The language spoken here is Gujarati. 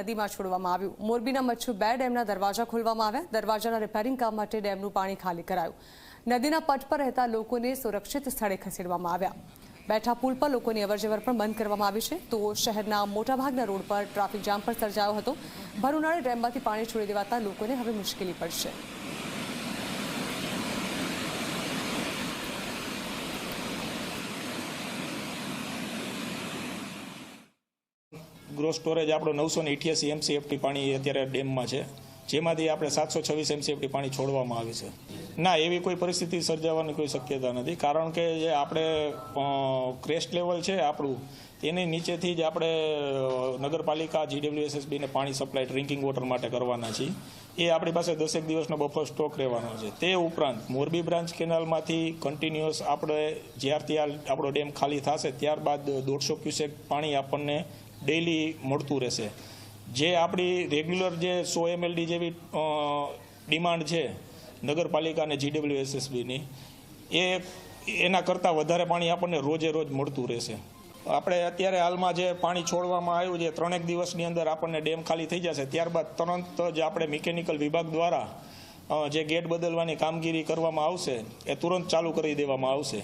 નદીમાં છોડવામાં આવ્યું. મોરબીના મચ્છુ બે ડેમના દરવાજા ખોલવામાં આવ્યા. દરવાજાના રિપેરિંગ કામ માટે ડેમનું પાણી ખાલી કરાયું. નદીના પટ પર રહેતા લોકોને સુરક્ષિત સ્થળે ખસેડવામાં આવ્યા. બેઠા પુલ પર લોકોની અવરજવર પણ બંધ કરવામાં આવી છે. તો શહેરના મોટાભાગના રોડ પર ટ્રાફિક જામ પણ સર્જાયો હતો. ભર ડેમમાંથી પાણી છોડી દેવાતા લોકોને હવે મુશ્કેલી પડશે. ગ્રોસ સ્ટોરેજ આપણો નવસો ને અઠ્યાસી એમસીએફટી પાણી અત્યારે ડેમમાં છે. જેમાંથી આપણે સાતસો છવ્વીસ એમસીએફટી પાણી છોડવામાં આવે છે. ના, એવી કોઈ પરિસ્થિતિ સર્જાવાની કોઈ શક્યતા નથી. કારણ કે જે આપણે ક્રેસ્ટ લેવલ છે આપણું, તેની નીચેથી જ આપણે નગરપાલિકા જીડબ્લ્યુએસએસબીને પાણી સપ્લાય ડ્રિંકિંગ વોટર માટે કરવાના છીએ. એ આપણી પાસે દસેક દિવસનો બફર સ્ટોક રહેવાનો છે. તે ઉપરાંત મોરબી બ્રાન્ચ કેનાલમાંથી કન્ટિન્યુઅસ આપણે જ્યારથી આ આપણો ડેમ ખાલી થશે, ત્યારબાદ દોઢસો ક્યુસેક પાણી આપણને ડેઇલી મળતું રહેશે. જે આપણી રેગ્યુલર જે સો એમએલડી જેવી ડિમાન્ડ છે નગરપાલિકા અને જીડબલ્યુ એસએસબીની એ એના કરતાં વધારે પાણી આપણને રોજે રોજ મળતું રહેશે. આપણે અત્યારે હાલમાં જે પાણી છોડવામાં આવ્યું છે, ત્રણેક દિવસની અંદર આપણને ડેમ ખાલી થઈ જશે. ત્યારબાદ તરત જ આપણે મિકેનિકલ વિભાગ દ્વારા જે ગેટ બદલવાની કામગીરી કરવામાં આવશે, એ તુરંત ચાલુ કરી દેવામાં આવશે.